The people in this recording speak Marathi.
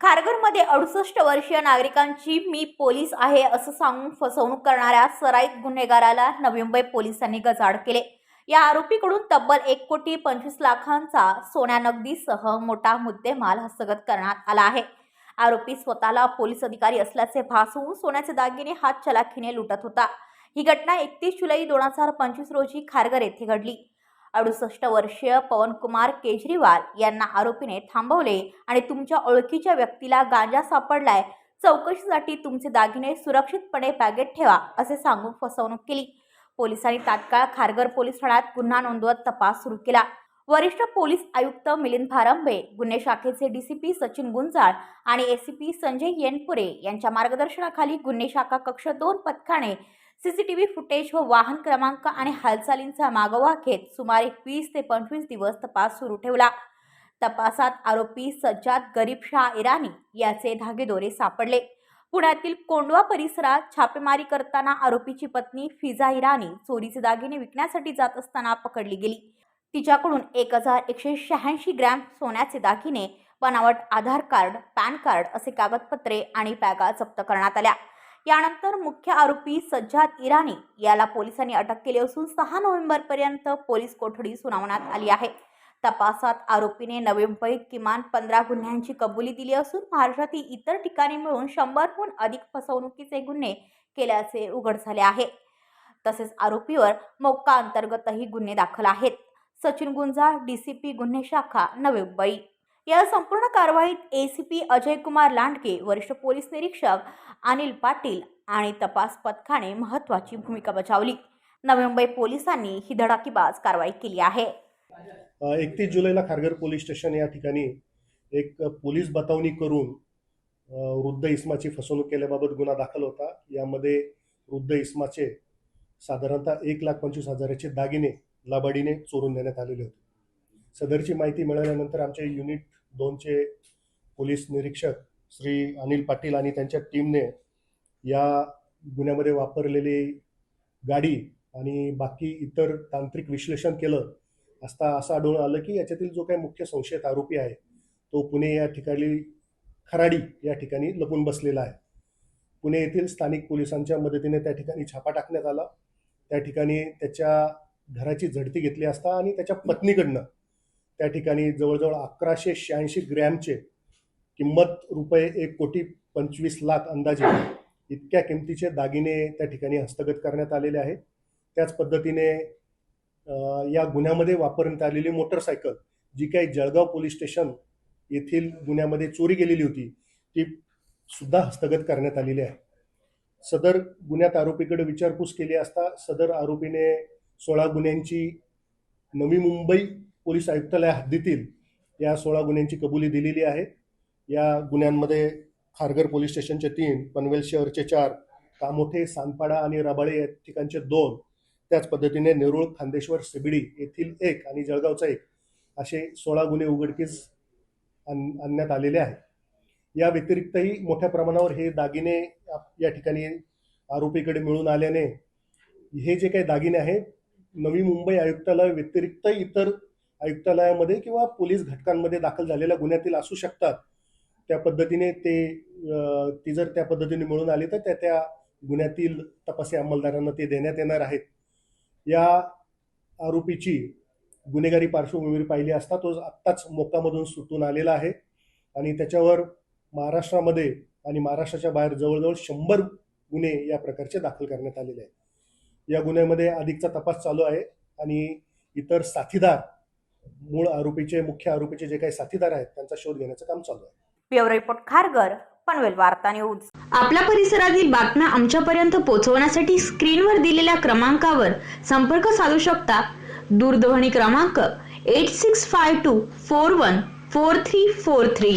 खारघरमध्ये अडुसष्ट वर्षीय नागरिकांची मी पोलीस आहे असं सांगून फसवणूक करणाऱ्या सराईत गुन्हेगाराला नवी मुंबई पोलिसांनी गजाड केले. या आरोपीकडून तब्बल एक कोटी पंचवीस लाखांचा सोन्या नगदीसह मोठा मुद्देमाल हस्तगत करण्यात आला आहे. आरोपी स्वतःला पोलीस अधिकारी असल्याचे भासवून सोन्याचे दागिने हात चलाखीने लुटत होता. ही घटना एकतीस जुलै दोन हजार पंचवीस रोजी खारघर येथे घडली. अडुसष्ट वर्षीय पवनकुमार केजरीवाल यांना आरोपीने थांबवले आणि तुमच्या ओळखीच्या व्यक्तीला गांजा सापडलाय चौकशीसाठी तुमचे दागिने सुरक्षितपणे बॅगेत ठेवा असे सांगून फसवणूक केली. पोलिसांनी तात्काळ खारघर पोलीस ठाण्यात गुन्हा नोंदवत तपास सुरू केला. वरिष्ठ पोलीस आयुक्त मिलिंद भारंबे गुन्हे शाखेचे डीसीपी सचिन गुंजाळ आणि एसीपी संजय येनपुरे यांच्या मार्गदर्शनाखाली गुन्हे शाखा कक्ष दोन पथकाने सीसीटीव्ही फुटेज व वाहन क्रमांक आणि हालचालींचा मागोवा घेत सुमारे वीस ते पंचवीस दिवस तपास सुरू ठेवला. तपासात आरोपी सज्जाद गरीब शाह इराणी याचे धागेदोरे सापडले. पुण्यातील कोंडवा परिसरात छापेमारी करताना आरोपीची पत्नी फिजा इराणी चोरीचे दागिने विकण्यासाठी जात असताना पकडली गेली. तिच्याकडून एक हजार एकशे शहाऐंशी ग्रॅम सोन्याचे दागिने बनावट आधार कार्ड पॅन कार्ड असे कागदपत्रे आणि बॅगा जप्त करण्यात आल्या. यानंतर मुख्य आरोपी सज्जाद इराणी याला पोलिसांनी अटक केली असून सहा नोव्हेंबरपर्यंत पोलीस कोठडी सुनावण्यात आली आहे. तपासात आरोपीने नवी मुंबईत किमान पंधरा गुन्ह्यांची कबुली दिली असून महाराष्ट्रातील इतर ठिकाणी मिळून शंभरहून अधिक फसवणुकीचे गुन्हे केल्याचे उघड झाले आहे. तसेच आरोपीवर मोक्का अंतर्गतही गुन्हे दाखल आहेत. सचिन गुंजाळ डीसीपी गुन्हे शाखा नवी मुंबई. या संपूर्ण कारवाईत एसीपी अजय कुमार लांडगे वरिष्ठ पोलीस निरीक्षक अनिल पाटील आणि तपास पथकाने महत्त्वाची भूमिका बजावली. नवी मुंबई पोलिसांनी ही धडाकीबाज कारवाई केली आहे. एकतीस जुलैला खारघर पोलीस स्टेशन या ठिकाणी एक पोलीस बतावणी करून वृद्ध इस्माची फसवणूक केल्याबाबत गुन्हा दाखल होता. यामध्ये वृद्ध इस्माचे साधारणतः एक लाख पंचवीस हजाराचे दागिने लाबाडीने चोरून देण्यात आलेले होते. सदरची माहिती मिळाल्यानंतर आमचे युनिट दोनचे पोलीस निरीक्षक श्री अनिल पाटील आणि त्यांच्या टीमने या गुन्ह्यामध्ये वापरलेली गाडी आणि बाकी इतर तांत्रिक विश्लेषण केलं असता असं आढळून आलं की याच्यातील जो काही मुख्य संशयित आरोपी आहे तो पुणे या ठिकाणी खराडी या ठिकाणी लपून बसलेला आहे. पुणे येथील स्थानिक पोलिसांच्या मदतीने त्या ठिकाणी छापा टाकण्यात आला. त्या ठिकाणी त्याच्या घराची झडती घेतली असता आणि त्याच्या पत्नीकडनं त्या ठिकाणी जवळजवळ अकराशे शहाऐंशी ग्रॅमचे किंमत रुपये एक कोटी पंचवीस लाख अंदाजे इतक्या किमतीचे दागिने त्या ठिकाणी हस्तगत करण्यात आलेले आहेत. त्याच पद्धतीने या गुन्ह्यामध्ये वापरण्यात आलेली मोटरसायकल जी काही जळगाव पोलीस स्टेशन येथील गुन्ह्यामध्ये चोरी गेलेली होती ती सुद्धा हस्तगत करण्यात आलेली आहे. सदर गुन्ह्यात आरोपीकडे विचारपूस केली असता सदर आरोपीने सोळा गुन्ह्यांची नवी मुंबई पोलीस आयुक्तालय हद्दीतील या सोळा गुन्ह्यांची कबुली दिलेली आहे. या गुन्ह्यांमध्ये खारघर पोलीस स्टेशनचे तीन पनवेल शहरचे चार कामोठे सानपाडा आणि रबाळे या ठिकाणचे दोन. त्याच पद्धतीने नेरुळ खांदेश्वर सिबिडी येथील एक आणि जळगावचा एक असे सोळा गुन्हे उघडकीस आण- आणण्यात आलेले आहेत. या व्यतिरिक्तही मोठ्या प्रमाणावर हे दागिने या ठिकाणी आरोपीकडे मिळून आल्याने हे जे काही दागिने आहेत नवी मुंबई आयुक्तालय व्यतिरिक्त इतर आयुक्तालयामध्ये किंवा पोलीस घटकांमध्ये दाखल झालेल्या गुन्ह्यातील असू शकतात. त्या पद्धतीने ते ती जर त्या पद्धतीने मिळून आली तर त्या त्या गुन्ह्यातील तपासी अंमलदारांना ते देण्यात येणार आहेत. या आरोपीची गुन्हेगारी पार्श्वभूमी पाहिली असता तो आत्ताच मोक्कामधून सुटून आलेला आहे. आणि त्याच्यावर महाराष्ट्रामध्ये आणि महाराष्ट्राच्या बाहेर जवळजवळ शंभर गुन्हे या प्रकारचे दाखल करण्यात आलेले आहेत. या गुन्ह्यामध्ये अधिकचा तपास चालू आहे आणि इतर साथीदार मूळ आरोपीचे मुख्य आरोपीचे जे काही साथीदार आहेत त्यांचा शोध घेण्याचं काम चालू आहे. ब्युरो रिपोर्ट खारघर पनवेल वार्ता न्यूज. आपल्या परिसरातील बातम्या आमच्यापर्यंत पोहोचवण्यासाठी स्क्रीनवर दिलेल्या क्रमांकावर संपर्क साधू शकता. दूरध्वनी क्रमांक eight six five two four one four three four three